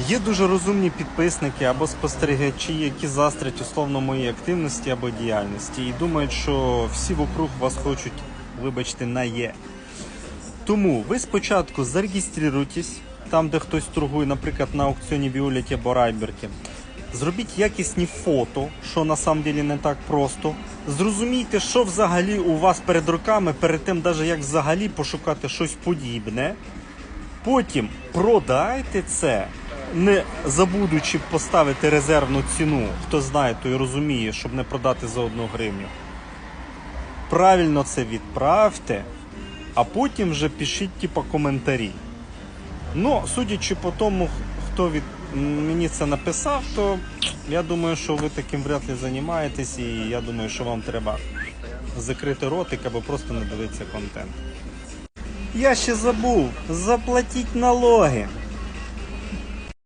Є дуже розумні підписники або спостерігачі, які застрять условно моїй активності або діяльності і думають, що всі вокруг вас хочуть, вибачте, на є. Тому ви спочатку зареєструйтесь там, де хтось торгує, наприклад, на аукціоні Віолеті або Райберті. Зробіть якісні фото, що на самом деле не так просто. Зрозумійте, що взагалі у вас перед руками, перед тим, навіть як взагалі пошукати щось подібне. Потім продайте це, не забудучи поставити резервну ціну. Хто знає, той розуміє, щоб не продати за одну гривню. Правильно це відправте, а потім вже пишіть типа коментарі. Ну, судячи по тому, хто від мені це написав, то я думаю, що ви таким вряд ли займаєтесь, і я думаю, що вам треба закрити ротик або просто не дивитися контент. Я ще забув заплатіть налоги.